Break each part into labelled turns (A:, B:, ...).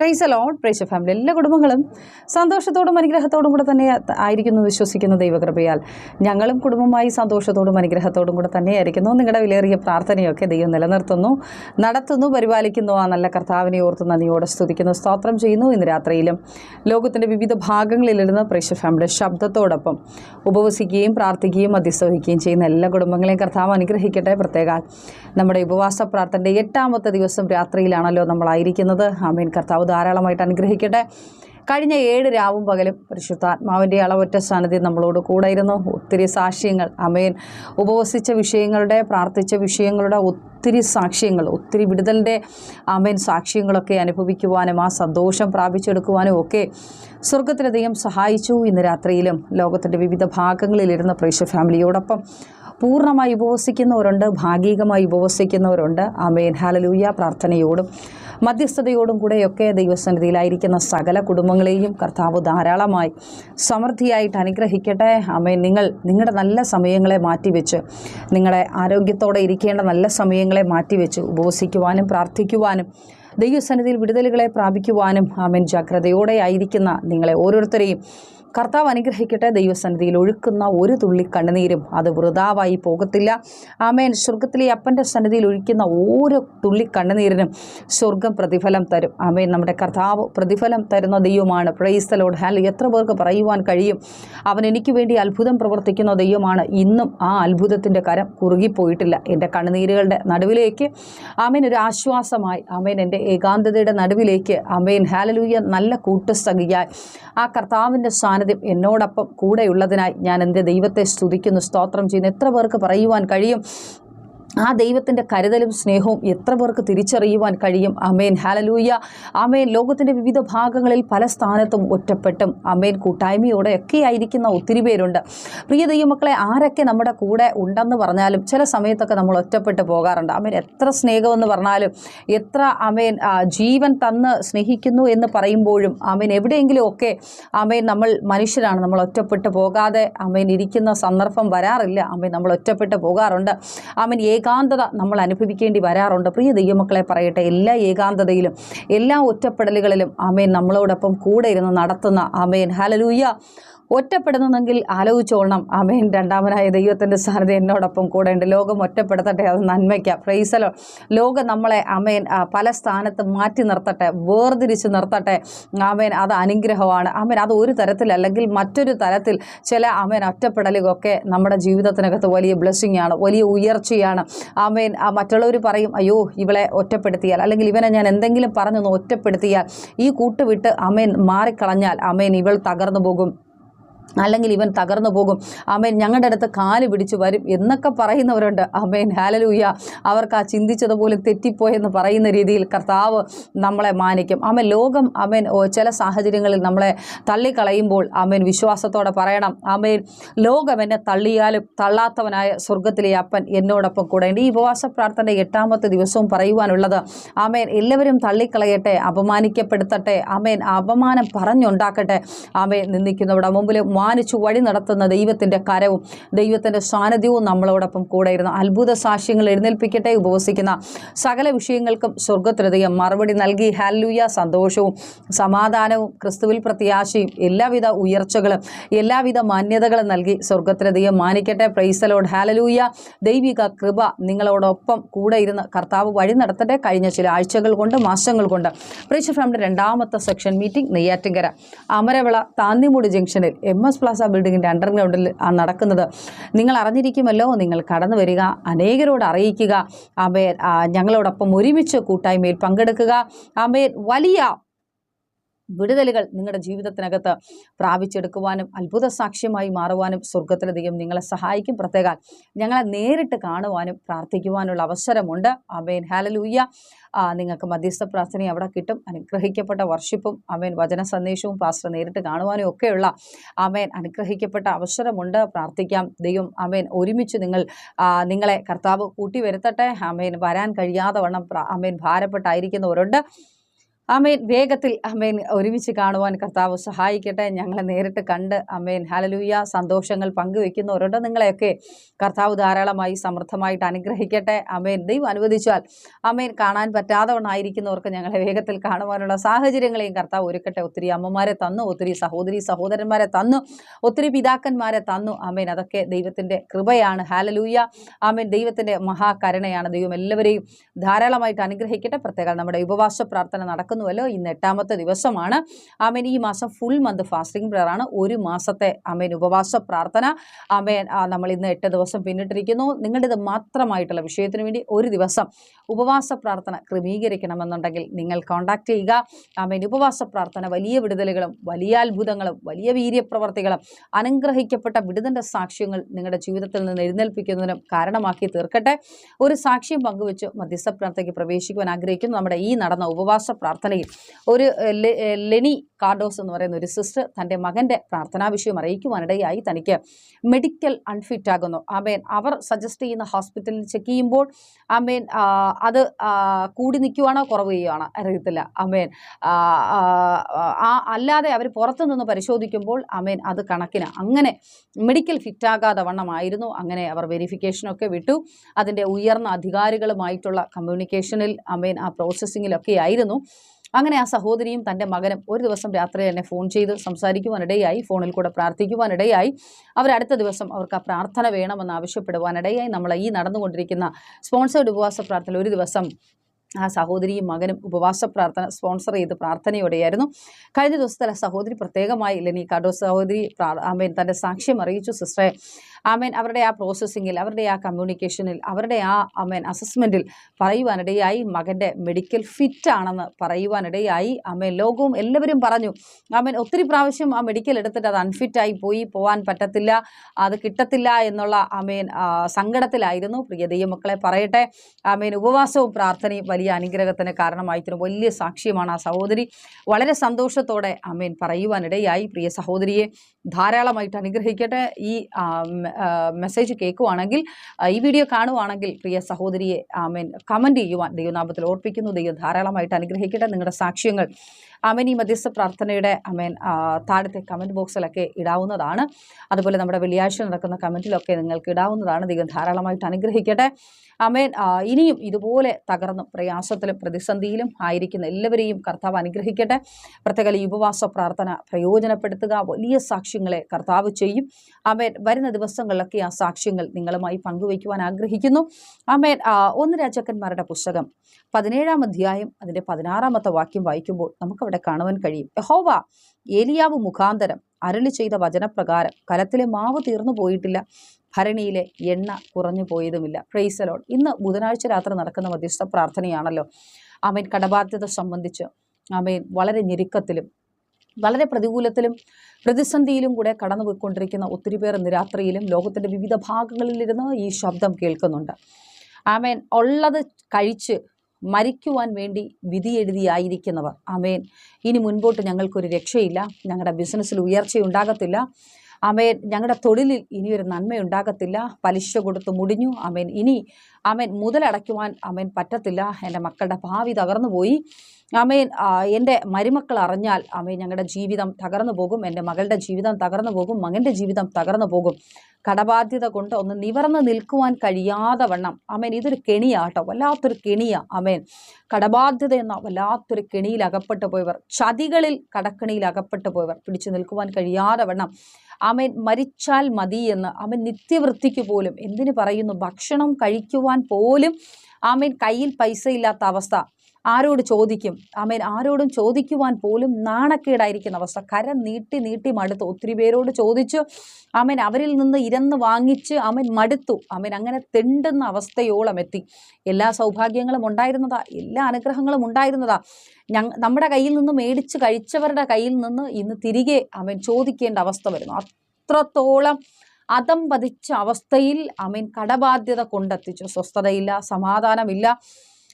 A: Price load price family എല്ലാ കുടുംബങ്ങളും സന്തോഷത്തോടും അനുഗ്രഹത്തോടും കൂടെ തന്നെ ആയിരിക്കുന്നു വിശ്വസിക്കുന്ന ദൈവകൃപയാൽ. ഞങ്ങളും കുടുംബമായി സന്തോഷത്തോടും അനുഗ്രഹത്തോടും കൂടെ തന്നെയായിരിക്കുന്നു. നിങ്ങളുടെ വിലയേറിയ പ്രാർത്ഥനയൊക്കെ ദൈവം നിലനിർത്തുന്നു നടത്തുന്നു പരിപാലിക്കുന്നു. ആ നല്ല കർത്താവിനെ ഓർത്ത് നന്ദിയോടെ സ്തുതിക്കുന്നു സ്തോത്രം ചെയ്യുന്നു. ഇന്ന് രാത്രിയിലും ലോകത്തിന്റെ വിവിധ ഭാഗങ്ങളിലിരുന്ന് പ്രൈസ് ഫാമിലി ശബ്ദത്തോടൊപ്പം ഉപവസിക്കുകയും പ്രാർത്ഥിക്കുകയും മധ്യസ്ഥ ചെയ്യുന്ന എല്ലാ കുടുംബങ്ങളെയും കർത്താവ് അനുഗ്രഹിക്കട്ടെ. പ്രത്യേക നമ്മുടെ ഉപവാസ പ്രാർത്ഥനയുടെ എട്ടാമത്തെ ദിവസം രാത്രിയിലാണല്ലോ നമ്മളായിരിക്കുന്നത്. ആമീൻ. കർത്താവ് ധാരാളമായിട്ട് അനുഗ്രഹിക്കട്ടെ. കഴിഞ്ഞ ഏഴ് രാവും പകലും പരിശുദ്ധാത്മാവിന്റെ അളവൊറ്റ സാന്നിധ്യം നമ്മളോട് കൂടെ ഇരുന്നു ഒത്തിരി സാക്ഷ്യങ്ങൾ അമേൻ. ഉപവസിച്ച വിഷയങ്ങളുടെ പ്രാർത്ഥിച്ച വിഷയങ്ങളുടെ ഒത്തിരി സാക്ഷ്യങ്ങൾ ഒത്തിരി വിടുതലിന്റെ അമേൻ സാക്ഷ്യങ്ങളൊക്കെ അനുഭവിക്കുവാനും ആ സന്തോഷം പ്രാപിച്ചെടുക്കുവാനും ഒക്കെ സ്വർഗത്തിലധികം സഹായിച്ചു. ഇന്ന് രാത്രിയിലും ലോകത്തിന്റെ വിവിധ ഭാഗങ്ങളിലിരുന്ന പ്രേക്ഷ ഫാമിലിയോടൊപ്പം പൂർണമായി ഉപവസിക്കുന്നവരുണ്ട് ഭാഗികമായി ഉപവസിക്കുന്നവരുണ്ട്. അമേൻ ഹാലലൂയ പ്രാർത്ഥനയോടും മധ്യസ്ഥതയോടും കൂടെയൊക്കെ ദൈവസന്നിധിയിലായിരിക്കുന്ന സകല കുടുംബങ്ങളെയും കർത്താവ് ധാരാളമായി സമൃദ്ധിയായിട്ട് അനുഗ്രഹിക്കട്ടെ. അമേൻ നിങ്ങൾ നിങ്ങളുടെ നല്ല സമയങ്ങളെ മാറ്റിവെച്ച് നിങ്ങളെ ആരോഗ്യത്തോടെ ഇരിക്കേണ്ട നല്ല സമയങ്ങളെ മാറ്റിവെച്ച് ഉപവസിക്കുവാനും പ്രാർത്ഥിക്കുവാനും ദൈവസന്നിധിയിൽ വിടുതലുകളെ പ്രാപിക്കുവാനും ആമേൻ. ജാഗ്രതയോടെ ആയിരിക്കുന്ന നിങ്ങളെ ഓരോരുത്തരെയും കർത്താവ് അനുഗ്രഹിക്കട്ടെ. ദൈവസന്നിധിയിൽ ഒഴുക്കുന്ന ഒരു തുള്ളി കണ്ണുനീരും അത് വൃതാവായി പോകത്തില്ല. ആമേൻ. സ്വർഗത്തിലെ അപ്പന്റെ സന്നിധിയിൽ ഒഴിക്കുന്ന ഓരോ തുള്ളി കണ്ണുനീരിനും സ്വർഗം പ്രതിഫലം തരും. ആമേൻ. നമ്മുടെ കർത്താവ് പ്രതിഫലം തരുന്ന ദൈവമാണ്. പ്രൈസ്തലോട് ഹാൽ എത്ര പേർക്ക് പറയുവാൻ കഴിയും? അവൻ എനിക്ക് വേണ്ടി അത്ഭുതം പ്രവർത്തിക്കുന്ന ദൈവമാണ്. ഇന്നും ആ അത്ഭുതത്തിന്റെ കരം കുറുകിപ്പോയിട്ടില്ല. എന്റെ കണ്ണുനീരുകളുടെ നടുവിലേക്ക് ആമേൻ. ഒരു ആശ്വാസമായി. ആമേൻ. എന്റെ ഏകാന്തതയുടെ നടുവിലേക്ക് അമേൻ ഹാലലൂയ നല്ല കൂട്ടുസഖിയായി ആ കർത്താവിന്റെ സാന്നിധ്യം എന്നോടൊപ്പം കൂടെയുള്ളതിനായി ഞാൻ എന്റെ ദൈവത്തെ സ്തുതിക്കുന്നു സ്തോത്രം ചെയ്യുന്നു. എത്ര പേർക്ക് പറയുവാൻ കഴിയും? ആ ദൈവത്തിന്റെ കരുതലും സ്നേഹവും എത്ര പേർക്ക് തിരിച്ചറിയുവാൻ കഴിയും? അമേൻ ഹാലലൂയ അമേൻ ലോകത്തിന്റെ വിവിധ ഭാഗങ്ങളിൽ പല സ്ഥാനത്തും ഒറ്റപ്പെട്ടും. അമേൻ കൂട്ടായ്മയോടെ ഒക്കെ ആയിരിക്കുന്ന ഒത്തിരി പേരുണ്ട്. പ്രിയ ദൈവമക്കളെ ആരൊക്കെ നമ്മുടെ കൂടെ ഉണ്ടെന്ന് പറഞ്ഞാലും ചില സമയത്തൊക്കെ നമ്മൾ ഒറ്റപ്പെട്ട് പോകാറുണ്ട്. അമേൻ എത്ര സ്നേഹമെന്ന് പറഞ്ഞാലും എത്ര അമേൻ ജീവൻ തന്ന് സ്നേഹിക്കുന്നു എന്ന് പറയുമ്പോഴും അമേൻ എവിടെയെങ്കിലും ഒക്കെ അമേൻ നമ്മൾ മനുഷ്യരാണ്. നമ്മൾ ഒറ്റപ്പെട്ട് പോകാതെ അമേൻ ഇരിക്കുന്ന സന്ദർഭം വരാറില്ല. അമേൻ നമ്മൾ ഒറ്റപ്പെട്ട് പോകാറുണ്ട്. അമേൻ ഏകാന്തത നമ്മൾ അനുഭവിക്കേണ്ടി വരാറുണ്ട്. പ്രിയ ദൈവമക്കളെ പറയട്ടെ എല്ലാ ഏകാന്തതയിലും എല്ലാ ഒറ്റപ്പെടലുകളിലും ആമേൻ. നമ്മളോടൊപ്പം കൂടെ ഇരുന്ന് നടത്തുന്ന അമേൻ ഹലലൂയ ഒറ്റപ്പെടുന്നെങ്കിൽ ആലോചിച്ചോളണം. അമേൻ രണ്ടാമനായ ദൈവത്തിന്റെ സാന്നിധ്യം എന്നോടൊപ്പം കൂടെ ഉണ്ട്. ലോകം ഒറ്റപ്പെടുത്തട്ടെ. അത് നന്മയ്ക്ക. പ്രൈസലോ ലോകം നമ്മളെ അമേൻ പല സ്ഥാനത്ത് മാറ്റി നിർത്തട്ടെ. വേർതിരിച്ച് നിർത്തട്ടെ. അമേൻ അത് അനുഗ്രഹമാണ്. അമേൻ അത് ഒരു തരത്തിൽ അല്ലെങ്കിൽ മറ്റൊരു തരത്തിൽ ചില അമേൻ ഒറ്റപ്പെടലുകളൊക്കെ നമ്മുടെ ജീവിതത്തിനകത്ത് വലിയ ബ്ലെസ്സിങ് ആണ്. വലിയ ഉയർച്ചയാണ്. അമേൻ മറ്റുള്ളവർ പറയും അയ്യോ ഇവളെ ഒറ്റപ്പെടുത്തിയാൽ. അല്ലെങ്കിൽ ഇവനെ ഞാൻ എന്തെങ്കിലും പറഞ്ഞൊന്ന് ഒറ്റപ്പെടുത്തിയാൽ ഈ കൂട്ടുവിട്ട് അമേൻ മാറിക്കളഞ്ഞാൽ അമേൻ ഇവൾ തകർന്നു പോകും. അല്ലെങ്കിൽ ഇവൻ തകർന്നു പോകും. അമേൻ ഞങ്ങളുടെ അടുത്ത് കാൽ പിടിച്ചു വരും എന്നൊക്കെ പറയുന്നവരുണ്ട്. അമേൻ ഹാലലൂയ അവർക്ക് ആ ചിന്തിച്ചതുപോലെ തെറ്റിപ്പോയെന്ന് പറയുന്ന രീതിയിൽ കർത്താവ് നമ്മളെ മാനിക്കും. അമേൻ ലോകം അമേൻ ചില സാഹചര്യങ്ങളിൽ നമ്മളെ തള്ളിക്കളയുമ്പോൾ അമേൻ വിശ്വാസത്തോടെ പറയണം. അമേൻ ലോകം എന്നെ തള്ളിയാലും തള്ളാത്തവനായ സ്വർഗത്തിലെ അപ്പൻ എന്നോടൊപ്പം കൂടെ ഈ ഉപവാസ പ്രാർത്ഥന എട്ടാമത്തെ ദിവസവും പറയുവാനുള്ളത് അമേൻ എല്ലാവരും തള്ളിക്കളയട്ടെ അപമാനിക്കപ്പെടുത്തട്ടെ അമേൻ അപമാനം പറഞ്ഞുണ്ടാക്കട്ടെ. അമേൻ നിന്ദിക്കുന്നവരുടെ മുമ്പിൽ മാനിച്ചു വഴി നടത്തുന്ന ദൈവത്തിന്റെ കരവും ദൈവത്തിന്റെ സാന്നിധ്യവും നമ്മളോടൊപ്പം കൂടെ ഇരുന്ന് അത്ഭുത സാക്ഷ്യങ്ങൾ എഴുന്നേൽപ്പിക്കട്ടെ ഉപവസിക്കുന്ന സകല വിഷയങ്ങൾക്കും സ്വർഗത്തിലധികം മറുപടി നൽകി. ഹാലൂയ സന്തോഷവും സമാധാനവും ക്രിസ്തുവിൽ പ്രത്യാശയും എല്ലാവിധ ഉയർച്ചകളും എല്ലാവിധ മാന്യതകളും നൽകി സ്വർഗത്തിലധികം മാനിക്കട്ടെ. പ്രൈസലോഡ് ഹാലലൂയ ദൈവിക കൃപ നിങ്ങളോടൊപ്പം കൂടെ ഇരുന്ന് കർത്താവ് വഴി നടത്തട്ടെ. കഴിഞ്ഞ ചില ആഴ്ചകൾ കൊണ്ട് മാസങ്ങൾ കൊണ്ട്. പ്രേക്ഷ ഫാമിന്റെ രണ്ടാമത്തെ സെക്ഷൻ മീറ്റിംഗ് നെയ്യാറ്റിങ്കര. അമരവിള താന്നിമൂട് ജംഗ്ഷനിൽ എം എസ് പ്ലാസ ബിൽഡിങ്ങിന്റെ അണ്ടർഗ്രൗണ്ടിൽ നടക്കുന്നത്. നിങ്ങൾ അറിഞ്ഞിരിക്കുമല്ലോ നിങ്ങൾ കടന്നു വരിക അനേകരോട് അറിയിക്കുക. അമേർ ഞങ്ങളോടൊപ്പം ഒരുമിച്ച് കൂട്ടായ്മയിൽ പങ്കെടുക്കുക. അമേർ വലിയ വിടുതലുകൾ നിങ്ങളുടെ ജീവിതത്തിനകത്ത് പ്രാപിച്ചെടുക്കുവാനും അത്ഭുത സാക്ഷ്യമായി മാറുവാനും സ്വർഗത്തിലധികം നിങ്ങളെ സഹായിക്കും. പ്രത്യേക ഞങ്ങളെ നേരിട്ട് കാണുവാനും പ്രാർത്ഥിക്കുവാനുള്ള അവസരമുണ്ട്. അമേൻ ഹാലലൂയ്യ നിങ്ങൾക്ക് മധ്യസ്ഥ പ്രാർത്ഥന അവിടെ കിട്ടും. അനുഗ്രഹിക്കപ്പെട്ട വർഷിപ്പും അമേൻ വചന സന്ദേശവും പാസ്റ്റർ നേരിട്ട് കാണുവാനും ഒക്കെയുള്ള അമേൻ അനുഗ്രഹിക്കപ്പെട്ട അവസരമുണ്ട്. പ്രാർത്ഥിക്കാം. ദൈവം അമേൻ ഒരുമിച്ച് നിങ്ങൾ നിങ്ങളെ കർത്താവ് കൂട്ടി വരുത്തട്ടെ അമേൻ വരാൻ കഴിയാതെ വണ്ണം അമേൻ ഭാരപ്പെട്ടായിരിക്കുന്നവരുണ്ട്. അമേൻ. വേഗത്തിൽ അമേൻ ഒരുമിച്ച് കാണുവാൻ കർത്താവ് സഹായിക്കട്ടെ. ഞങ്ങളെ നേരിട്ട് കണ്ട് അമേൻ. ഹലലൂയ സന്തോഷങ്ങൾ പങ്കുവെക്കുന്നവരുണ്ട് നിങ്ങളെയൊക്കെ കർത്താവ് ധാരാളമായി സമൃദ്ധമായിട്ട് അനുഗ്രഹിക്കട്ടെ. അമേൻ. ദൈവം അനുവദിച്ചാൽ അമേൻ കാണാൻ പറ്റാതെ വണ്ണായിരിക്കുന്നവർക്ക് ഞങ്ങളെ വേഗത്തിൽ കാണുവാനുള്ള സാഹചര്യങ്ങളെയും കർത്താവ് ഒരുക്കട്ടെ. ഒത്തിരി അമ്മമാരെ തന്നു ഒത്തിരി സഹോദരി സഹോദരന്മാരെ തന്നു ഒത്തിരി പിതാക്കന്മാരെ തന്നു. അമേൻ. അതൊക്കെ ദൈവത്തിന്റെ കൃപയാണ്. Hallelujah amen. ദൈവത്തിന്റെ മഹാകരുണയാണ്. ദൈവം എല്ലാവരെയും ധാരാളമായിട്ട് അനുഗ്രഹിക്കട്ടെ. പ്രത്യേകം നമ്മുടെ ഉപവാസ പ്രാർത്ഥന നടക്കുന്നുവല്ലോ ഇന്ന് എട്ടാമത്തെ ദിവസമാണ്. ആമേൻ ഈ മാസം ഫുൾ മന്ത് ഫാസ്റ്റിംഗ് ആണ്. ഒരു മാസത്തെ ആമേൻ ഉപവാസ പ്രാർത്ഥന. ആമേൻ നമ്മൾ ഇന്ന് എട്ട് ദിവസം പിന്നിട്ടിരിക്കുന്നു. നിങ്ങളുടേത് മാത്രമായിട്ടുള്ള വിഷയത്തിന് വേണ്ടി ഒരു ദിവസം ഉപവാസ പ്രാർത്ഥന ക്രമീകരിക്കണമെന്നുണ്ടെങ്കിൽ നിങ്ങൾ കോൺടാക്ട് ചെയ്യുക. ആമേൻ ഉപവാസ പ്രാർത്ഥന വലിയ വിടുതലുകളും വലിയ അത്ഭുതങ്ങളും വലിയ വീര്യപ്രവർത്തികളും അനുഗ്രഹിക്കപ്പെട്ട വിടുതന്റെ സാക്ഷ്യങ്ങൾ നിങ്ങളുടെ ജീവിതത്തിൽ നിന്ന് എഴുന്നേൽപ്പിക്കുന്നതിനും കാരണമാക്കി തീർക്കട്ടെ. ഒരു സാക്ഷ്യം പങ്കുവെച്ച് മധ്യസ്ഥ പ്രാർത്ഥനയ്ക്ക് പ്രവേശിക്കുവാൻ ആഗ്രഹിക്കുന്നു നമ്മുടെ ഈ നടന്ന ഉപവാസ പ്രാർത്ഥനയിൽ ഒരു ലെനി കാർഡോസ് എന്ന് പറയുന്ന ഒരു സിസ്റ്റർ തന്റെ മകന്റെ പ്രാർത്ഥനാ വിഷയം അറിയിക്കുവാനിടയായി തനിക്ക് മെഡിക്കൽ അൺഫിറ്റ് ആകുന്നു. ആമേൻ. അവർ സജസ്റ്റ് ചെയ്യുന്ന ഹോസ്പിറ്റലിൽ ചെക്ക് ചെയ്യുമ്പോൾ ആമേൻ അത് കൂടി നിൽക്കുവാണോ കുറവ് ചെയ്യുവാണോ അറിയത്തില്ല. ആമേൻ. ആ, അല്ലാതെ അവർ പുറത്തു നിന്ന് പരിശോധിക്കുമ്പോൾ ആമേൻ അത് കണക്കിന് അങ്ങനെ മെഡിക്കൽ ഫിറ്റാകാതെ വണ്ണമായിരുന്നു. അങ്ങനെ അവർ വെരിഫിക്കേഷനൊക്കെ വിട്ടു. അതിന്റെ ഉയർന്ന അധികാരികളുമായിട്ടുള്ള കമ്മ്യൂണിക്കേഷനിൽ അമേൻ ആ പ്രോസസ്സിങ്ങിലൊക്കെ ആയിരുന്നു അങ്ങനെ ആ സഹോദരിയും തന്റെ മകനും ഒരു ദിവസം രാത്രി തന്നെ ഫോൺ ചെയ്ത് സംസാരിക്കുവാനിടയായി ഫോണിൽ കൂടെ പ്രാർത്ഥിക്കുവാനിടയായി. അവരടുത്ത ദിവസം അവർക്ക് ആ പ്രാർത്ഥന വേണമെന്ന് ആവശ്യപ്പെടുവാനിടയായി. നമ്മൾ ഈ നടന്നുകൊണ്ടിരിക്കുന്ന സ്പോൺസേഡ് ഉപവാസ പ്രാർത്ഥന ഒരു ദിവസം ആ സഹോദരിയും മകനും ഉപവാസ പ്രാർത്ഥന സ്പോൺസർ ചെയ്ത് പ്രാർത്ഥനയോടെയായിരുന്നു. കഴിഞ്ഞ ദിവസത്തെ ആ സഹോദരി പ്രത്യേകമായി ലെനി കടോ സഹോദരി ആമേൻ തന്റെ സാക്ഷ്യം അറിയിച്ചു സിസ്റ്ററെ ആമേൻ അവരുടെ ആ പ്രോസസ്സിങ്ങിൽ അവരുടെ ആ കമ്മ്യൂണിക്കേഷനിൽ അവരുടെ ആ ആമേൻ അസസ്മെന്റിൽ പറയുവാനിടയായി മകന്റെ മെഡിക്കൽ ഫിറ്റ് ആണെന്ന് പറയുവാനിടയായി. ആമേൻ ലോകവും എല്ലാവരും പറഞ്ഞു. ആമേൻ ഒത്തിരി പ്രാവശ്യം ആ മെഡിക്കൽ എടുത്തിട്ട് അത് അൺഫിറ്റായി പോയി പോകാൻ പറ്റത്തില്ല അത് കിട്ടത്തില്ല എന്നുള്ള ആമേൻ സങ്കടത്തിലായിരുന്നു. പ്രിയ ദൈവമക്കളെ പറയട്ടെ. ആമേൻ ഉപവാസവും പ്രാർത്ഥനയും വലിയ അനുഗ്രഹത്തിന് കാരണമായിത്തീരും വലിയ സാക്ഷ്യമാണ് ആ സഹോദരി. വളരെ സന്തോഷത്തോടെ ആമേൻ പറയുവാനിടയായി. പ്രിയ സഹോദരിയെ ധാരാളമായിട്ട് അനുഗ്രഹിക്കട്ടെ. ഈ മെസ്സേജ് കേൾക്കുവാണെങ്കിൽ ഈ വീഡിയോ കാണുവാണെങ്കിൽ പ്രിയ സഹോദരിയെ ആമേൻ കമന്റ് ചെയ്യുവാൻ ദൈവനാമത്തിൽ ഓർപ്പിക്കുന്നു. ദൈവം ധാരാളമായിട്ട് അനുഗ്രഹിക്കട്ടെ. നിങ്ങളുടെ സാക്ഷ്യങ്ങൾ ആമേൻ ഈ മധ്യസ്ഥ പ്രാർത്ഥനയുടെ ആമേൻ താഴത്തെ കമന്റ് ബോക്സിലൊക്കെ ഇടാവുന്നതാണ്. അതുപോലെ നമ്മുടെ വെള്ളിയാഴ്ച നടക്കുന്ന കമന്റിലൊക്കെ നിങ്ങൾക്ക് ഇടാവുന്നതാണ്. ദൈവം ധാരാളമായിട്ട് അനുഗ്രഹിക്കട്ടെ. ആമേൻ ഇനിയും ഇതുപോലെ തകർന്നും പ്രയാസത്തിലും പ്രതിസന്ധിയിലും ആയിരിക്കുന്ന എല്ലാവരെയും കർത്താവ് അനുഗ്രഹിക്കട്ടെ. പ്രത്യേക ഉപവാസ പ്രാർത്ഥന പ്രയോജനപ്പെടുത്തുക. വലിയ സാക്ഷ്യങ്ങളെ കർത്താവ് ചെയ്യും. ആമേൻ. വരുന്ന ദിവസങ്ങളിലൊക്കെ ആ സാക്ഷ്യങ്ങൾ നിങ്ങളുമായി പങ്കുവയ്ക്കുവാൻ ആഗ്രഹിക്കുന്നു. ആമേൻ. ഒന്ന് രാജാക്കന്മാരുടെ പുസ്തകം പതിനേഴാം അധ്യായം അതിന്റെ പതിനാറാമത്തെ വാക്യം വായിക്കുമ്പോൾ നമുക്കവിടെ കാണുവാൻ കഴിയും. യഹോവ ഏലിയാവ് മുഖാന്തരം അരളി ചെയ്ത വചനപ്രകാരം കലത്തിലെ മാവ് തീർന്നു പോയിട്ടില്ല. ഭരണിയിലെ എണ്ണ കുറഞ്ഞു പോയതുമില്ല. പ്രൈസലോൺ ഇന്ന് ബുധനാഴ്ച രാത്രി നടക്കുന്ന മധ്യസ്ഥ പ്രാർത്ഥനയാണല്ലോ. ആമേൻ. കടബാധ്യത സംബന്ധിച്ച് ആമേൻ. വളരെ ഞെരുക്കത്തിലും വളരെ പ്രതികൂലത്തിലും പ്രതിസന്ധിയിലും കൂടെ കടന്നുപോയിക്കൊണ്ടിരിക്കുന്ന ഒത്തിരി പേർ ഇന്ന് രാത്രിയിലും ലോകത്തിന്റെ വിവിധ ഭാഗങ്ങളിലിരുന്ന് ഈ ശബ്ദം കേൾക്കുന്നുണ്ട്. ആമേൻ. ഉള്ളത് കഴിച്ച് മരിക്കുവാൻ വേണ്ടി വിധി എഴുതിയായിരിക്കുന്നവർ. ആമേൻ. ഇനി മുൻപോട്ട് ഞങ്ങൾക്കൊരു രക്ഷയില്ല. ഞങ്ങളുടെ ബിസിനസ്സിൽ ഉയർച്ചയുണ്ടാകത്തില്ല. ആമേൻ ഞങ്ങളുടെ തൊഴിലിൽ ഇനി ഒരു നന്മയുണ്ടാകത്തില്ല. പലിശ കൊടുത്ത് മുടിഞ്ഞു. ആമേൻ ഇനി ആമേൻ മുതലടയ്ക്കുവാൻ ആമേൻ പറ്റത്തില്ല. എന്റെ മക്കളുടെ ഭാവി തകർന്നു പോയി. ആമേൻ എന്റെ മരുമക്കൾ അറിഞ്ഞാൽ ആമേൻ ഞങ്ങളുടെ ജീവിതം തകർന്നു പോകും. എന്റെ മകളുടെ ജീവിതം തകർന്നു പോകും. മകന്റെ ജീവിതം തകർന്നു പോകും. കടബാധ്യത കൊണ്ട് ഒന്ന് നിവർന്ന് നിൽക്കുവാൻ കഴിയാതെ വണ്ണം. ആമേൻ ഇതൊരു കെണിയാട്ടോ വല്ലാത്തൊരു കെണിയാ. ആമേൻ കടബാധ്യത എന്ന വല്ലാത്തൊരു കെണിയിൽ അകപ്പെട്ടു പോയവർ ചതികളിൽ കടക്കണിയിൽ അകപ്പെട്ടു പോയവർ പിടിച്ചു നിൽക്കുവാൻ കഴിയാതെ വണ്ണം. ആമേൻ മരിച്ചാൽ മതി എന്ന് അവൻ നിത്യവൃത്തിക്ക് പോലും എന്തിനു പറയുന്നു? ഭക്ഷണം കഴിക്കുവാൻ പോലും ആമേൻ കയ്യിൽ പൈസ ഇല്ലാത്ത അവസ്ഥ. ആരോട് ചോദിക്കും? ആമേൻ. ആരോടും ചോദിക്കുവാൻ പോലും നാണക്കേടായിരിക്കുന്ന അവസ്ഥ. കരം നീട്ടി നീട്ടി മടുത്തു. ഒത്തിരി പേരോട് ചോദിച്ചു. ആമേൻ. അവരിൽ നിന്ന് ഇരന്ന് വാങ്ങിച്ച് ആമേൻ മടുത്തു. ആമേൻ. അങ്ങനെ തെണ്ടുന്ന അവസ്ഥയോളം എത്തി. എല്ലാ സൗഭാഗ്യങ്ങളും ഉണ്ടായിരുന്നതാ. എല്ലാ അനുഗ്രഹങ്ങളും ഉണ്ടായിരുന്നതാ. നമ്മുടെ കയ്യിൽ നിന്ന് മേടിച്ച് കഴിച്ചവരുടെ കയ്യിൽ നിന്ന് ഇന്ന് തിരികെ അവൻ ചോദിക്കേണ്ട അവസ്ഥ വരുന്നു. അത്രത്തോളം അതം പതിച്ച അവസ്ഥയിൽ അമീൻ കടബാധ്യത കൊണ്ടെത്തിച്ചു. സ്വസ്ഥതയില്ല സമാധാനമില്ല.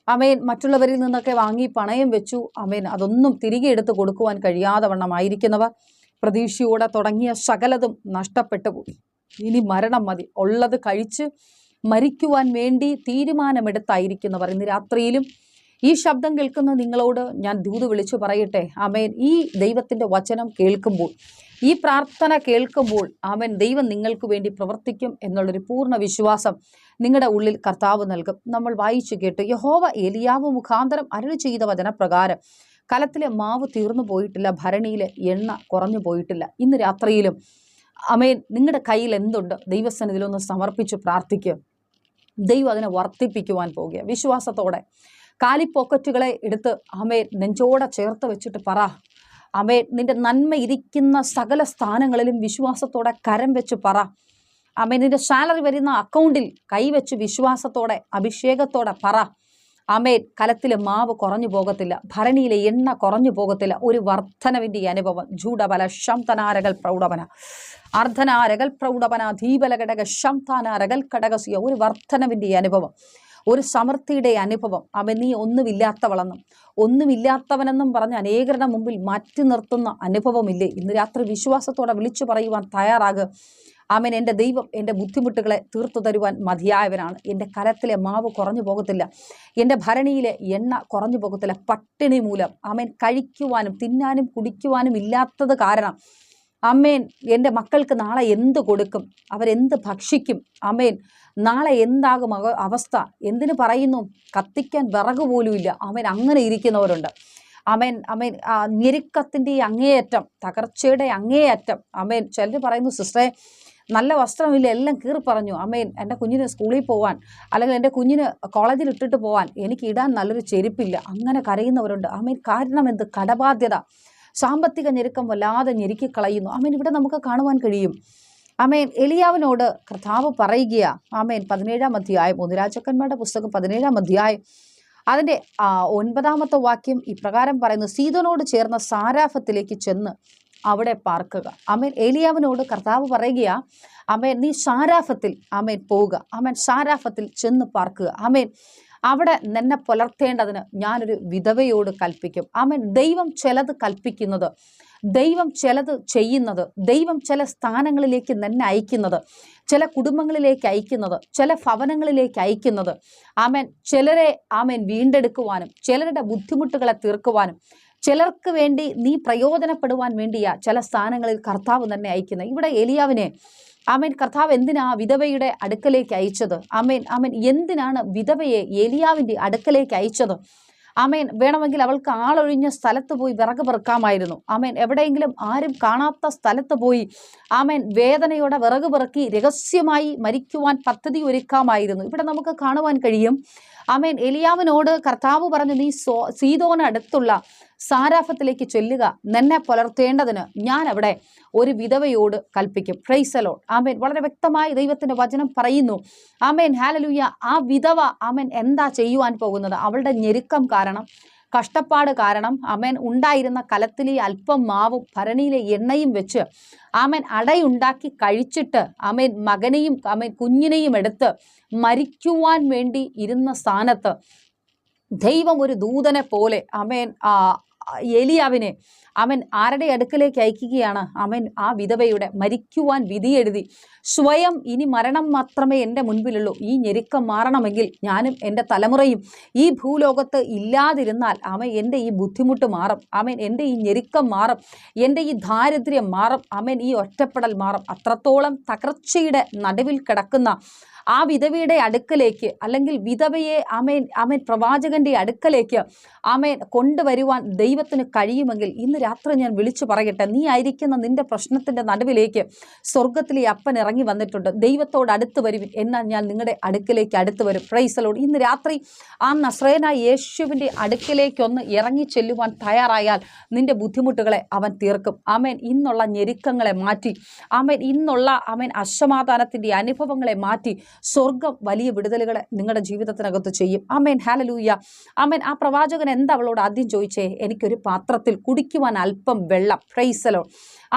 A: അമേൻ മറ്റുള്ളവരിൽ നിന്നൊക്കെ വാങ്ങി പണയം വെച്ചു. അമേൻ. അതൊന്നും തിരികെ എടുത്ത് കൊടുക്കുവാൻ കഴിയാതെ വണ്ണമായിരിക്കുന്നവർ പ്രതീക്ഷയോടെ തുടങ്ങിയ സകലതും നഷ്ടപ്പെട്ടു പോയി. ഇനി മരണം മതി. ഉള്ളത് കഴിച്ച് മരിക്കുവാൻ വേണ്ടി തീരുമാനമെടുത്തായിരിക്കുന്നവർ. ഇന്ന് രാത്രിയിലും ഈ ശബ്ദം കേൾക്കുന്ന നിങ്ങളോട് ഞാൻ ദൂത് വിളിച്ചു പറയട്ടെ. ആമേൻ. ഈ ദൈവത്തിന്റെ വചനം കേൾക്കുമ്പോൾ ഈ പ്രാർത്ഥന കേൾക്കുമ്പോൾ അവൻ ദൈവം നിങ്ങൾക്ക് വേണ്ടി പ്രവർത്തിക്കും എന്നുള്ളൊരു പൂർണ വിശ്വാസം നിങ്ങളുടെ ഉള്ളിൽ കർത്താവ് നൽകും. നമ്മൾ വായിച്ചു കേട്ടു യഹോവ എലിയാവ് മുഖാന്തരം അരുളി ചെയ്ത വചനപ്രകാരം കലത്തിലെ മാവ് തീർന്നു പോയിട്ടില്ല ഭരണിയിലെ എണ്ണ കുറഞ്ഞു പോയിട്ടില്ല. ഇന്ന് രാത്രിയിലും അമേൻ നിങ്ങളുടെ കയ്യിൽ എന്തുണ്ട്? ദൈവസന്നിധിയിലൊന്ന് സമർപ്പിച്ച് പ്രാർത്ഥിക്കുക ദൈവം അതിനെ വർദ്ധിപ്പിക്കുവാൻ പോകുക. വിശ്വാസത്തോടെ കാലിപ്പോക്കറ്റുകളെ എടുത്ത് അമേൻ നെഞ്ചോടെ ചേർത്ത് വെച്ചിട്ട് പറ. അമേൻ നിന്റെ നന്മ ഇരിക്കുന്ന സകല സ്ഥാനങ്ങളിലും വിശ്വാസത്തോടെ കരം വെച്ച് പറ. അമേ നിന്റെ സാലറി വരുന്ന അക്കൗണ്ടിൽ കൈവച്ച് വിശ്വാസത്തോടെ അഭിഷേകത്തോടെ പറ. അമേൻ കലത്തിലെ മാവ് കുറഞ്ഞു പോകത്തില്ല ഭരണിയിലെ എണ്ണ കുറഞ്ഞു പോകത്തില്ല ഒരു വർധനവിന്റെ അനുഭവം. ജൂഡബല ശംതനാരകൾ പ്രൗഢവന അർദ്ധനാരകൾ പ്രൗഢവന ദീപലഘടക ശംതാനാരകൾ ഘടകസിയ ഒരു വർധനവിന്റെ അനുഭവം. ഒരു സമൃദ്ധിയുടെ അനുഭവം. അവൻ നീ ഒന്നുമില്ലാത്തവളെന്നും ഒന്നുമില്ലാത്തവനെന്നും പറഞ്ഞ് അനേകരുടെ മുമ്പിൽ മാറ്റി നിർത്തുന്ന അനുഭവമില്ലേ? ഇന്ന് രാത്രി വിശ്വാസത്തോടെ വിളിച്ചു പറയുവാൻ തയ്യാറാകുക ആമൻ എന്റെ ദൈവം എന്റെ ബുദ്ധിമുട്ടുകളെ തീർത്തു തരുവാൻ മതിയായവനാണ്. എന്റെ കലത്തിലെ മാവ് കുറഞ്ഞു പോകത്തില്ല. എന്റെ ഭരണിയിലെ എണ്ണ കുറഞ്ഞു പോകത്തില്ല. പട്ടിണി മൂലം ആമേൻ കഴിക്കുവാനും തിന്നാനും കുടിക്കുവാനും ഇല്ലാത്തത് കാരണം അമ്മേൻ എന്റെ മക്കൾക്ക് നാളെ എന്ത് കൊടുക്കും? അവരെന്ത് ഭക്ഷിക്കും? അമ്മേൻ നാളെ എന്താകും അവസ്ഥ? എന്തിനു പറയുന്നു? കത്തിക്കാൻ വിറക് പോലുമില്ല അവൻ അങ്ങനെ ഇരിക്കുന്നവരുണ്ട്. അമേൻ അമേൻ ഞെരുക്കത്തിന്റെ അങ്ങേയറ്റം തകർച്ചയുടെ അങ്ങേയറ്റം. അമേൻ ചിലർ പറയുന്നു സിസ്റ്ററെ നല്ല വസ്ത്രമില്ല എല്ലാം കീറി പറഞ്ഞു. അമ്മേൻ എന്റെ കുഞ്ഞിന് സ്കൂളിൽ പോവാൻ അല്ലെങ്കിൽ എന്റെ കുഞ്ഞിന് കോളേജിൽ ഇട്ടിട്ട് പോകാൻ എനിക്ക് ഇടാൻ നല്ലൊരു ചെരുപ്പില്ല. അങ്ങനെ കരയുന്നവരുണ്ട്. അമ്മേൻ കാരണം എന്ത്? കടബാധ്യത. സാമ്പത്തിക ഞെരുക്കം വല്ലാതെ ഞെരുക്കി കളയുന്നു അമേൻ ഇവിടെ നമുക്ക് കാണുവാൻ കഴിയും. അമേൻ എലിയാവിനോട് കർത്താവ് പറയുക ആമേൻ പതിനേഴാം അധ്യായം ഒന്ന് രാജാക്കന്മാരുടെ പുസ്തകം പതിനേഴാം അധ്യായം. അതിന്റെ ഒൻപതാമത്തെ വാക്യം ഇപ്രകാരം പറയുന്നു സീതനോട് ചേർന്ന സാരാഫത്തിലേക്ക് ചെന്ന് അവിടെ പാർക്കുക. അമേൻ ഏലിയാവിനോട് കർത്താവ് പറയുകയാ അമേൻ നീ സാരാഫത്തിൽ അമേൻ പോവുക. അമേൻ സാരാഫത്തിൽ ചെന്ന് പാർക്കുക. അമേൻ അവിടെ നിന്നെ പുലർത്തേണ്ടതിന് ഞാനൊരു വിധവയോട് കൽപ്പിക്കും. അമേൻ ദൈവം ചിലത് കൽപ്പിക്കുന്നത് ദൈവം ചിലത് ചെയ്യുന്നത് ദൈവം ചില സ്ഥാനങ്ങളിലേക്ക് നിന്നെ അയക്കുന്നത് ചില കുടുംബങ്ങളിലേക്ക് അയക്കുന്നത് ചില ഭവനങ്ങളിലേക്ക് അയക്കുന്നത് ആമേൻ ചിലരെ ആമേൻ വീണ്ടെടുക്കുവാനും ചിലരുടെ ബുദ്ധിമുട്ടുകളെ തീർക്കുവാനും ചിലർക്ക് വേണ്ടി നീ പ്രയോജനപ്പെടുവാൻ വേണ്ടിയാ ചില സ്ഥാനങ്ങളിൽ കർത്താവ് തന്നെ അയക്കുന്നത്. ഇവിടെ എലിയാവിനെ ആമേൻ. കർത്താവ് എന്തിനാ വിധവയുടെ അടുക്കലേക്ക് അയച്ചത്? ആമേൻ. ആമേൻ. എന്തിനാണ് വിധവയെ എലിയാവിന്റെ അടുക്കലേക്ക് അയച്ചത്? ആമേൻ. വേണമെങ്കിൽ അവൾക്ക് ആളൊഴിഞ്ഞ സ്ഥലത്ത് പോയി വിറക് പെറുക്കാമായിരുന്നു. ആമേൻ. എവിടെയെങ്കിലും ആരും കാണാത്ത സ്ഥലത്ത് പോയി ആമേൻ വേദനയോടെ വിറക് പെറുക്കി രഹസ്യമായി മരിക്കുവാൻ പദ്ധതി ഒരുക്കാമായിരുന്നു. ഇവിടെ നമുക്ക് കാണുവാൻ കഴിയും ആമേൻ. എലിയാവിനോട് കർത്താവ് പറഞ്ഞു നീ സോ സീതോനടുത്തുള്ള സാരാഫത്തിലേക്ക് ചൊല്ലുക. നിന്നെ പുലർത്തേണ്ടതിന് ഞാൻ അവിടെ ഒരു വിധവയോട് കൽപ്പിക്കും. ഫ്രൈസലോൺ ആമേൻ. വളരെ വ്യക്തമായി ദൈവത്തിന്റെ വചനം പറയുന്നു. ആമേൻ. ഹാലലൂയ ആ വിധവ ആമേൻ എന്താ ചെയ്യുവാൻ പോകുന്നത്? അവളുടെ ഞെരുക്കം കാരണം കഷ്ടപ്പാട് കാരണം ആമേൻ ഉണ്ടായിരുന്ന കലത്തിലെ അല്പം മാവും ഭരണിയിലെ എണ്ണയും വെച്ച് ആമേൻ അടയുണ്ടാക്കി കഴിച്ചിട്ട് ആമേൻ മകനെയും ആമേൻ കുഞ്ഞിനെയും എടുത്ത് മരിക്കുവാൻ വേണ്ടി ഇരുന്ന സ്ഥാനത്ത് ദൈവം ഒരു ദൂതനെ പോലെ അമേൻ ആ എലിയാവിനെ അവൻ ആരുടെ അടുക്കലേക്ക് അയക്കുകയാണ്? അവൻ ആ വിധവയുടെ മരിക്കുവാൻ വിധിയെഴുതി സ്വയം ഇനി മരണം മാത്രമേ എന്റെ മുൻപിലുള്ളൂ. ഈ ഞെരുക്കം മാറണമെങ്കിൽ ഞാനും എന്റെ തലമുറയും ഈ ഭൂലോകത്ത് ഇല്ലാതിരുന്നാൽ അവൻ എന്റെ ഈ ബുദ്ധിമുട്ട് മാറും. അവൻ എന്റെ ഈ ഞെരുക്കം മാറും. എന്റെ ഈ ദാരിദ്ര്യം മാറും. അവൻ ഈ ഒറ്റപ്പെടൽ മാറും. അത്രത്തോളം തകർച്ചയുടെ നടുവിൽ കിടക്കുന്ന ആ വിധവയുടെ അടുക്കലേക്ക് അല്ലെങ്കിൽ വിധവയെ അമേൻ അമേൻ പ്രവാചകന്റെ അടുക്കലേക്ക് അമേൻ കൊണ്ടുവരുവാൻ ദൈവത്തിന് കഴിയുമെങ്കിൽ ഇന്ന് രാത്രി ഞാൻ വിളിച്ചു പറയട്ടെ. നീ ആയിരിക്കുന്ന നിന്റെ പ്രശ്നത്തിന്റെ നടുവിലേക്ക് സ്വർഗത്തിലെ അപ്പൻ ഇറങ്ങി വന്നിട്ടുണ്ട്. ദൈവത്തോട് അടുത്ത് വരുവിൻ എന്നാൽ ഞാൻ നിങ്ങളുടെ അടുക്കിലേക്ക് അടുത്ത് വരും. പ്രൈസലോട് ഇന്ന് രാത്രി ആ നസ്രേനായ യേശുവിന്റെ അടുക്കിലേക്കൊന്ന് ഇറങ്ങി ചെല്ലുവാൻ തയ്യാറായാൽ നിന്റെ ബുദ്ധിമുട്ടുകളെ അവൻ തീർക്കും. ആമേൻ. ഇന്നുള്ള ഞെരുക്കങ്ങളെ മാറ്റി. ആമേൻ. ഇന്നുള്ള ആമേൻ അസമാധാനത്തിന്റെ അനുഭവങ്ങളെ മാറ്റി സ്വർഗം വലിയ വിടുതലുകളെ നിങ്ങളുടെ ജീവിതത്തിനകത്ത് ചെയ്യും. ആമേൻ. Hallelujah amen. ആ പ്രവാചകൻ എന്താ അവളോട് ആദ്യം ചോദിച്ചേ? എനിക്കൊരു പാത്രത്തിൽ കുടിക്കുവാൻ അല്പം വെള്ളം ഫ്രൈസലോ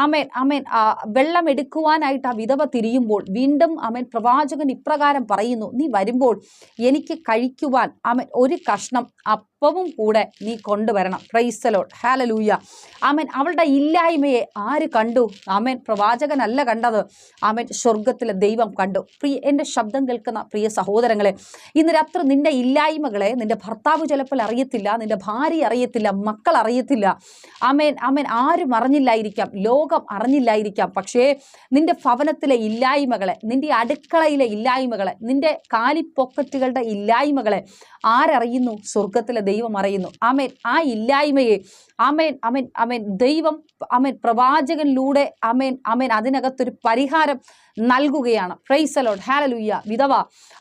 A: ആമേൻ ആമേൻ വെള്ളം എടുക്കുവാനായിട്ട് ആ വിധവ തിരിയുമ്പോൾ വീണ്ടും ആമേൻ പ്രവാചകൻ ഇപ്രകാരം പറയുന്നു നീ വരുമ്പോൾ എനിക്ക് കഴിക്കുവാൻ ആമേൻ ഒരു കഷ്ണം അപ്പവും കൂടെ നീ കൊണ്ടുവരണം. പ്രൈസലോട്ട് ഹാലലൂയ ആമേൻ അവളുടെ ഇല്ലായ്മയെ ആര് കണ്ടു? ആമേൻ പ്രവാചകനല്ല കണ്ടത്. ആമേൻ സ്വർഗത്തിലെ ദൈവം കണ്ടു. പ്രിയ എന്റെ ശബ്ദം കേൾക്കുന്ന പ്രിയ സഹോദരങ്ങളെ ഇന്ന് രാത്രി നിന്റെ ഇല്ലായ്മകളെ നിന്റെ ഭർത്താവ് ചിലപ്പോൾ അറിയത്തില്ല നിന്റെ ഭാര്യ അറിയത്തില്ല മക്കൾ അറിയത്തില്ല. ആമേൻ ആമേൻ ആരും അറിഞ്ഞില്ലായിരിക്കാം. ലോകം അറിഞ്ഞില്ലായിരിക്കാം. പക്ഷേ നിന്റെ ഭവനത്തിലെ ഇല്ലായ്മകളെ നിന്റെ അടുക്കളയിലെ ഇല്ലായ്മകളെ നിന്റെ കാലിപ്പൊക്കറ്റുകളുടെ ഇല്ലായ്മകളെ ആരറിയുന്നു? സ്വർഗത്തിലെ ദൈവം അറിയുന്നു. ആമേൻ. ആ ഇല്ലായ്മയെ ആമേൻ അമേൻ അമേൻ ദൈവം അമേൻ പ്രവാചകനിലൂടെ അമേൻ അമേൻ അതിനകത്തൊരു പരിഹാരം നൽകുകയാണ്. പ്രൈസലോഡ് ഹാലലൂയ്യ വിധവ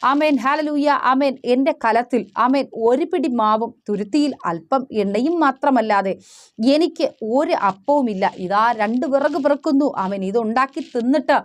A: ആമേൻ ഹാലലൂയ്യ ആമേൻ. എന്റെ കലത്തിൽ ആമേൻ ഒരു പിടി മാവും തുരുത്തിയിൽ അല്പം എണ്ണയും മാത്രമല്ലാതെ എനിക്ക് ഒരു അപ്പവുമില്ല. ഇതാ രണ്ട് വിറക് പിറക്കുന്നു. അവൻ ഇതുണ്ടാക്കി തിന്നിട്ട്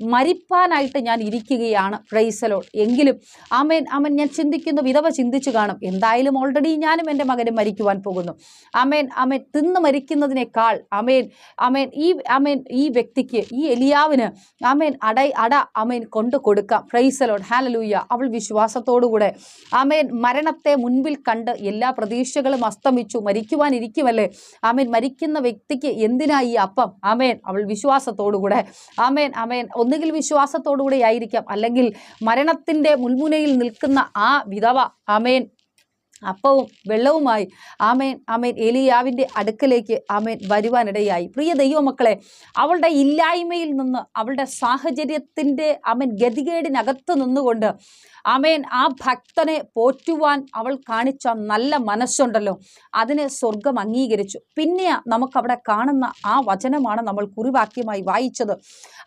A: മരിപ്പാനായിട്ട് ഞാൻ ഇരിക്കുകയാണ്. പ്രൈസലോൾ എങ്കിലും ആമേൻ ആമൻ. ഞാൻ ചിന്തിക്കുന്നു വിധവ ചിന്തിച്ചു കാണും. എന്തായാലും ഓൾറെഡി ഞാനും എന്റെ മകനും മരിക്കുവാൻ പോകുന്നു. ആമേൻ ആമേൻ. തിന്ന് മരിക്കുന്നതിനേക്കാൾ ആമേൻ ആമേൻ ഈ ആമേൻ ഈ വ്യക്തിക്ക് ഈ എലിയാവിന് ആമേൻ അട അട ആമേൻ കൊണ്ടു കൊടുക്കാം. പ്രൈസലോൺ ഹാലലൂയ അവൾ വിശ്വാസത്തോടുകൂടെ ആമേൻ മരണത്തെ മുൻപിൽ കണ്ട് എല്ലാ പ്രതീക്ഷകളും അസ്തമിച്ചു. മരിക്കുവാനിരിക്കുമല്ലേ ആമേൻ മരിക്കുന്ന വ്യക്തിക്ക് എന്തിനാ ഈ അപ്പം? ആമേൻ അവൾ വിശ്വാസത്തോടുകൂടെ ആമേൻ ആമേൻ. ഒന്നുകിൽ വിശ്വാസത്തോടുകൂടി ആയിരിക്കാം അല്ലെങ്കിൽ മരണത്തിന്റെ മുൾമുനയിൽ നിൽക്കുന്ന ആ വിധവ ആമേൻ അപ്പവും വെള്ളവുമായി ആമേൻ ആമേൻ. എലിയാവിന്റെ അടുക്കലേക്ക് ആമേൻ വരുവാനിടയായി. പ്രിയ ദൈവമക്കളെ അവളുടെ ഇല്ലായ്മയിൽ നിന്ന് അവളുടെ സാഹചര്യത്തിന്റെ ആമേൻ ഗതികേടിനകത്ത് നിന്നുകൊണ്ട് ആമേൻ ആ ഭക്തനെ പോറ്റുവാൻ അവൾ കാണിച്ച നല്ല മനസ്സുണ്ടല്ലോ. അതിനെ സ്വർഗം അംഗീകരിച്ചു. പിന്നെ നമുക്കവിടെ കാണുന്ന ആ വചനമാണ് നമ്മൾ കുറിവാക്യമായി വായിച്ചത്.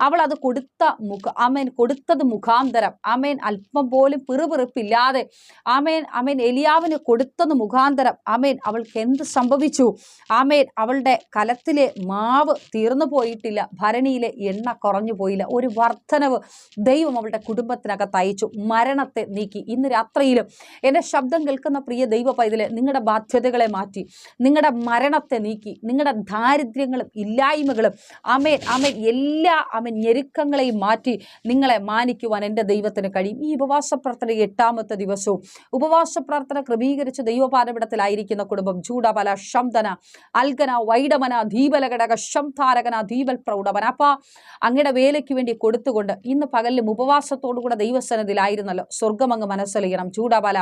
A: അവൾ അത് കൊടുത്ത മുഖ ആമേൻ കൊടുത്തത് മുഖാന്തരം. ആമേൻ അല്പം പോലും പിറുപിറുപ്പില്ലാതെ ആമേൻ ആമേൻ എലിയാവിന് കൊടുത്തത് മുഖാന്തരം. ആമേൻ. അവൾക്ക് എന്ത് സംഭവിച്ചു? ആമേൻ. അവളുടെ കലത്തിലെ മാവ് തീർന്നു പോയിട്ടില്ല. ഭരണിയിലെ എണ്ണ കുറഞ്ഞു പോയില്ല. ഒരു വർധനവ് ദൈവം അവളുടെ കുടുംബത്തിനകത്ത് അയച്ചു. മരണത്തെ നീക്കി. ഇന്ന് രാത്രിയിലും എന്റെ ശബ്ദം കേൾക്കുന്ന പ്രിയ ദൈവ പൈതലെ നിങ്ങളുടെ ബാധ്യതകളെ മാറ്റി. നിങ്ങളുടെ മരണത്തെ നീക്കി. നിങ്ങളുടെ ദാരിദ്ര്യങ്ങളും ഇല്ലായ്മകളും. ആമേൻ. ആമേൻ. എല്ലാ ആമേൻ ഞെരുക്കങ്ങളെയും മാറ്റി നിങ്ങളെ മാനിക്കുവാൻ എന്റെ ദൈവത്തിന് കഴിയും. ഈ ഉപവാസ പ്രാർത്ഥന എട്ടാമത്തെ ദിവസവും ഉപവാസ പ്രാർത്ഥന ക്രമീകരിച്ച് ദൈവപാരപിടത്തിലായിരിക്കുന്ന കുടുംബം ചൂടബല ശംദന അൽഗന വൈഡമന ധീബലഘടക ശംധാരകന ധീപൽ പ്രൗഢമന. അപ്പ അങ്ങയുടെ വേലയ്ക്ക് വേണ്ടി കൊടുത്തുകൊണ്ട് ഇന്ന് പകലിലും ഉപവാസത്തോടുകൂടെ ദൈവസനത്തിലായിരുന്നല്ലോ സ്വർഗം അങ്ങ് മനസ്സലിയണം. ചൂടബല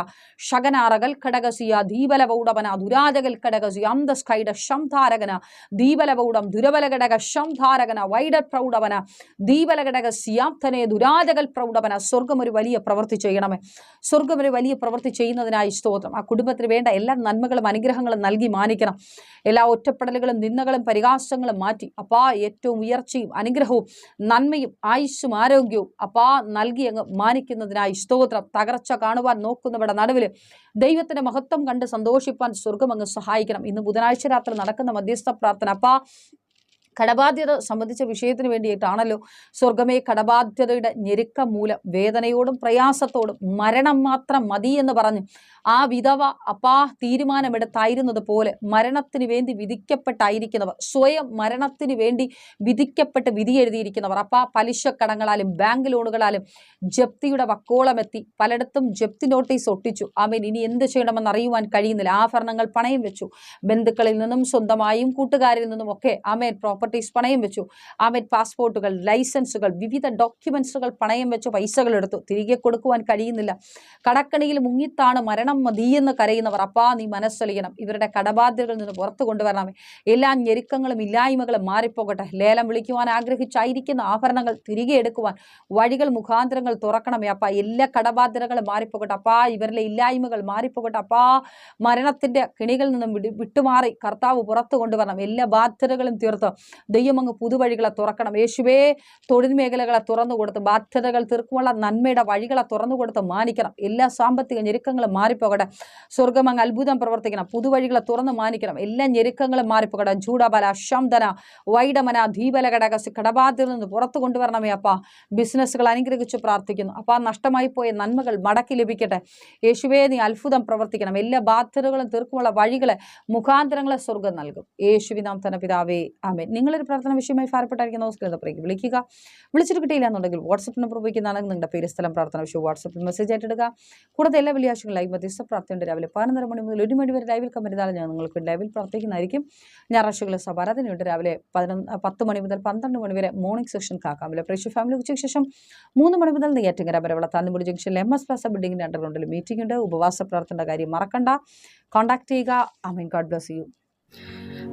A: ശകനാറകൽ ഘടകസിയ ധീപല പൗഡമന ദുരാജകൽ ഘടകസിയ അന്തസ്കൈഡ ശംധാരകന ദീപലപൗഡം ദുരബലഘടക ശംധാരകന വൈഡ പ്രൗഢവന ദീപലഘടക സിയാപ്തനെ ദുരാജകൽ പ്രൗഢവന സ്വർഗം ഒരു വലിയ പ്രവൃത്തി ചെയ്യണമേ. സ്വർഗം ഒരു വലിയ പ്രവൃത്തി ചെയ്യുന്നതിനായി സ്തോത്രം. ആ കുടുംബത്തിന് വേണ്ട എല്ലാ നന്മകളും അനുഗ്രഹങ്ങളും നൽകി മാനിക്കണം. എല്ലാ ഒറ്റപ്പെടലുകളും നിന്ദകളും പരിഹാസങ്ങളും മാറ്റി. അപ്പാ ഏറ്റവും ഉയർച്ചയും അനുഗ്രഹവും നന്മയും ആയുസ്സും ആരോഗ്യവും അപ്പാ നൽകി അങ്ങ് മാനിക്കുന്നതിനായി സ്തോത്രം. തകർച്ച കാണുവാൻ നോക്കുന്നവരുടെ നടുവിൽ ദൈവത്തിന്റെ മഹത്വം കണ്ട് സന്തോഷിപ്പാൻ സ്വർഗം അങ്ങ് സഹായിക്കണം. ഇന്ന് ബുധനാഴ്ച രാത്രി നടക്കുന്ന മധ്യസ്ഥ പ്രാർത്ഥന. അപ്പാ കടബാധ്യത സംബന്ധിച്ച വിഷയത്തിന് വേണ്ടിയിട്ടാണല്ലോ സ്വർഗമേ കടബാധ്യതയുടെ ഞെരുക്ക മൂലം വേദനയോടും പ്രയാസത്തോടും മരണം മാത്രം മതി എന്ന് പറഞ്ഞ് ആ വിധവ അപ്പാ തീരുമാനമെടുത്തായിരുന്നത് പോലെ മരണത്തിന് വേണ്ടി വിധിക്കപ്പെട്ടായിരിക്കുന്നവർ സ്വയം മരണത്തിന് വേണ്ടി വിധിക്കപ്പെട്ട് വിധി എഴുതിയിരിക്കുന്നവർ അപ്പാ പലിശക്കടങ്ങളാലും ബാങ്ക് ലോണുകളാലും ജപ്തിയുടെ വക്കോളമെത്തി പലയിടത്തും ജപ്തി നോട്ടീസ് ഒട്ടിച്ചു. ആമേൻ. ഇനി എന്ത് ചെയ്യണമെന്ന് അറിയുവാൻ കഴിയുന്നില്ല. ആഭരണങ്ങൾ പണയം വെച്ചു. ബന്ധുക്കളിൽ നിന്നും സ്വന്തമായും കൂട്ടുകാരിൽ നിന്നും ഒക്കെ ആമേൻ പ്രോപ്പർട്ടീസ് പണയം വെച്ചു. അവൻ പാസ്പോർട്ടുകൾ ലൈസൻസുകൾ വിവിധ ഡോക്യുമെന്റ്സുകൾ പണയം വെച്ചു പൈസകൾ എടുത്തു. തിരികെ കൊടുക്കുവാൻ കഴിയുന്നില്ല. കടക്കണിയിൽ മുങ്ങിത്താണ് മരണം മതിയെന്ന് കരയുന്നവർ. അപ്പാ നീ മനസ്സൊലിയണം. ഇവരുടെ കടബാധ്യതകളിൽ നിന്ന് പുറത്തു കൊണ്ടുവരണമേ എല്ലാ ഞെരുക്കങ്ങളും ഇല്ലായ്മകളും മാറിപ്പോകട്ടെ. ലേലം വിളിക്കുവാൻ ആഗ്രഹിച്ചായിരിക്കുന്ന ആഭരണങ്ങൾ തിരികെ എടുക്കുവാൻ വഴികൾ മുഖാന്തരങ്ങൾ തുറക്കണമേ അപ്പാ. എല്ലാ കടബാധ്യതകളും മാറിപ്പോകട്ടെ. അപ്പാ ഇവരിലെ ഇല്ലായ്മകൾ മാറിപ്പോകട്ടെ. അപ്പാ മരണത്തിന്റെ കിണികളിൽ നിന്നും വിടു വിട്ടുമാറി കർത്താവ് പുറത്തു കൊണ്ടുവരണം. എല്ലാ ബാധ്യതകളും തീർത്ത്. ദൈവം അങ്ങ് പുതുവഴികളെ തുറക്കണം. യേശുവേ തൊഴിൽ മേഖലകളെ തുറന്നു കൊടുത്ത് ബാധ്യതകൾ തീർക്കുമുള്ള നന്മയുടെ വഴികളെ തുറന്നു കൊടുത്ത് മാനിക്കണം. എല്ലാ സാമ്പത്തിക ഞെരുക്കങ്ങളും മാറിപ്പോകട്ടെ. സ്വർഗം അങ്ങ് അത്ഭുതം പ്രവർത്തിക്കണം. പുതുവഴികളെ തുറന്ന് മാനിക്കണം. എല്ലാ ഞെരുക്കങ്ങളും മാറിപ്പോകട്ടെ. ചൂടബല ശംദന വൈഡമന ധീബലഘടക കടബാധ്യതയിൽ നിന്ന് പുറത്തു കൊണ്ടുവരണമേ അപ്പ. ബിസിനസ്സുകൾ അനുഗ്രഹിച്ച് പ്രാർത്ഥിക്കുന്നു. അപ്പ നഷ്ടമായി പോയ നന്മകൾ മടക്കി ലഭിക്കട്ടെ. യേശുവേ നീ അത്ഭുതം പ്രവർത്തിക്കണം. എല്ലാ ബാധ്യതകളും തീർക്കുമുള്ള വഴികളെ മുഖാന്തരങ്ങളെ സ്വർഗം നൽകും. യേശുവിനാം തന്നെ പിതാവേ ആമേ നിങ്ങൾ നിങ്ങളൊരു പ്രാർത്ഥന വിഷയമായി ഭാരപ്പെട്ടായിരിക്കുന്ന ഹോസ്പിറ്റലിലേക്ക് വിളിക്കുക. വിളിച്ചിട്ട് കിട്ടിയില്ല എന്നുണ്ടെങ്കിൽ വാട്സപ്പ് നമ്പർ ഉപയോഗിക്കുന്നതാണ് നിങ്ങളുടെ പേര് സ്ഥലം പ്രാർത്ഥന വിഷയം വാട്സപ്പിൽ മെസ്സേജ് ആയിട്ടെടുക്കുക കൂടാതെ എല്ലാ വെള്ളിയാഴ്ചകളും ലൈവ് മധ്യസ്ഥ പ്രാർത്ഥനയുണ്ട്. രാവിലെ പതിനൊന്നര മണി മുതൽ ഒരു മണി വരെ ലൈവിൽ കമ്പനിതാണ് ഞാൻ നിങ്ങൾക്ക് ലൈവിൽ പ്രാർത്ഥിക്കുന്നതായിരിക്കും. ഞായറാഴ്ചകളിൽ സഭാരാധനയുണ്ട് രാവിലെ പതിനൊന്ന് പത്ത് മണി മുതൽ പന്ത്രണ്ട് മണി വരെ മോർണിംഗ് സെഷൻ കാക്കാമിലെ പ്രേക്ഷ ഫാമിലി ഉച്ചയ്ക്ക് ശേഷം മൂന്ന് മണി മുതൽ നെയ്യാറ്റിങ്കര വരെ താന്നിമുടി ജംഗ്ഷനിൽ എം എസ് പ്ലാസ ബിൽഡിംഗിന്റെ അണ്ടർഗ്രൗണ്ടിൽ മീറ്റിംഗ് ഉണ്ട്. ഉപവാസ പ്രാർത്ഥനയുടെ കാര്യം മറക്കണ്ട. കോൺടാക്ട് ചെയ്യുക. I mean God bless you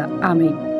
A: amen